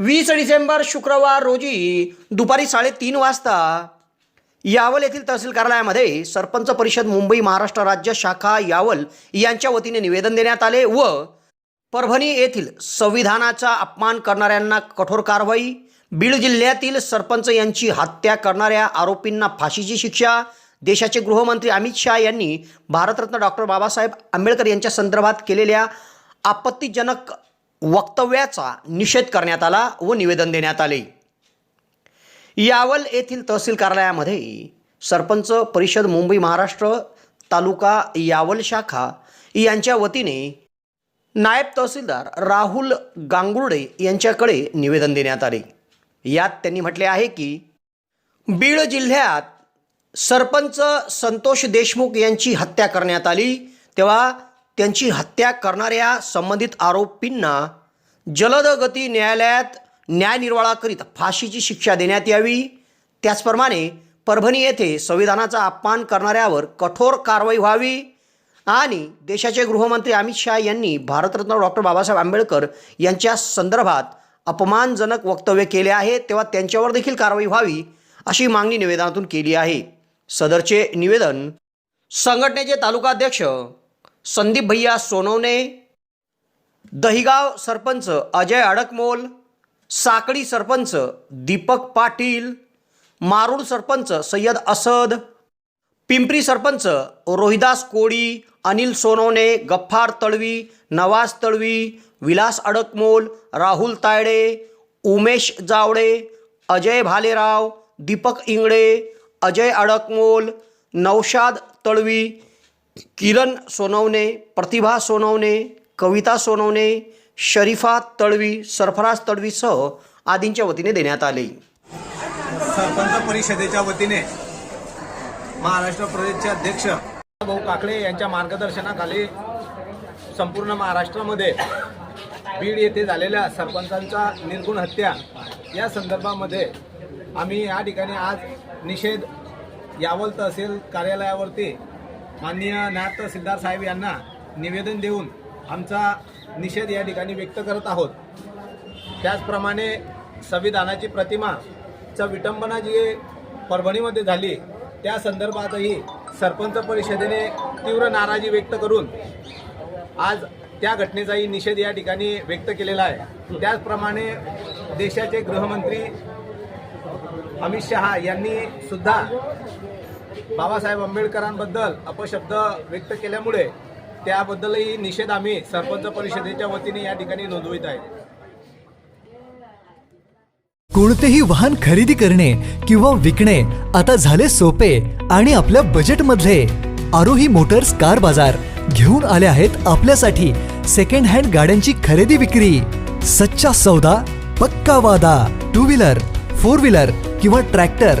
वीस डिसेंबर शुक्रवार रोजी दुपारी साडेतीन वाजता यावल येथील तहसील कार्यालयामध्ये सरपंच परिषद मुंबई महाराष्ट्र राज्य शाखा यावल यांच्या वतीने निवेदन देण्यात आले व परभणी येथील संविधानाचा अपमान करणाऱ्यांना कठोर कारवाई बीड जिल्ह्यातील सरपंच यांची हत्या करणाऱ्या आरोपींना फाशीची शिक्षा देशाचे गृहमंत्री अमित शहा यांनी भारतरत्न डॉक्टर बाबासाहेब आंबेडकर यांच्या संदर्भात केलेल्या आपत्तीजनक वक्तव्याचा निषेध करण्यात आला व निवेदन देण्यात आले. यावल येथील तहसील कार्यालयामध्ये सरपंच परिषद मुंबई महाराष्ट्र तालुका यावल शाखा यांच्या वतीने नायब तहसीलदार राहुल गांगुर्डे यांच्याकडे निवेदन देण्यात आले. यात त्यांनी म्हटले आहे की बीड जिल्ह्यात सरपंच संतोष देशमुख यांची हत्या करण्यात आली. तेव्हा त्यांची हत्या करणाऱ्या संबंधित आरोपींना जलद गती न्यायालयात न्यायनिर्वाळा करीत फाशीची शिक्षा देण्यात यावी. त्याचप्रमाणे परभणी येथे संविधानाचा अपमान करणाऱ्यावर कठोर कारवाई व्हावी. आणि देशाचे गृहमंत्री अमित शहा यांनी भारतरत्न डॉक्टर बाबासाहेब आंबेडकर यांच्या संदर्भात अपमानजनक वक्तव्य केले आहे तेव्हा त्यांच्यावर देखील कारवाई व्हावी अशी मागणी निवेदनातून केली आहे. सदरचे निवेदन संघटनेचे तालुकाध्यक्ष संदीप भैया सोनवणे दहिगाव सरपंच अजय अडकमोल साकळी सरपंच दीपक पाटील मारूड सरपंच सय्यद असद पिंपरी सरपंच रोहिदास कोळी अनिल सोनवणे गफ्फार तळवी नवाज तळवी विलास अडकमोल राहुल तायडे उमेश जावडे अजय भालेराव दीपक इंगळे अजय अडकमोल नौशाद तळवी किरण सोनवणे प्रतिभा सोनवणे कविता सोनवणे शरीफा तळवी सरफराज तळवीसह आदींच्या वतीने देण्यात आले. सरपंच परिषदेच्या वतीने महाराष्ट्र प्रदेशचे अध्यक्ष भाऊ काकडे यांच्या मार्गदर्शनाखाली संपूर्ण महाराष्ट्रामध्ये बीड येथे झालेल्या सरपंचांच्या निर्गुण हत्या या संदर्भामध्ये आम्ही या ठिकाणी आज निषेध यावल तहसील कार्यालयावरती माननीय नायब सिद्धार्थ साहेब यांना निवेदन देऊन आमचा निषेध या ठिकाणी व्यक्त करत आहोत. त्याचप्रमाणे संविधानाची प्रतिमाचं विटंबना जी परभणीमध्ये झाली त्या संदर्भातही सरपंच परिषदेने तीव्र नाराजी व्यक्त करून आज त्या घटनेचाही निषेध या ठिकाणी व्यक्त केलेला आहे. त्याचप्रमाणे देशाचे गृहमंत्री अमित शहा यांनी सुद्धा बाबासाहेब आंबेडकरांबद्दल अपशब्द व्यक्त केल्यामुळे त्याबद्दलही निषेध आम्ही सरपंच परिषदेच्या वतीने या ठिकाणी नोंदवित आहे. कोणतेही वाहन खरेदी करणे किंवा विकणे आता झाले सोपे आणि आपल्या बजेटमधले आरोही मोटर्स कार बाजार घेऊन आले आहेत आपल्यासाठी सेकंड हँड गाड्यांची खरेदी विक्री. सच्चा सौदा पक्का वादा टू व्हीलर फोर व्हीलर किंवा ट्रॅक्टर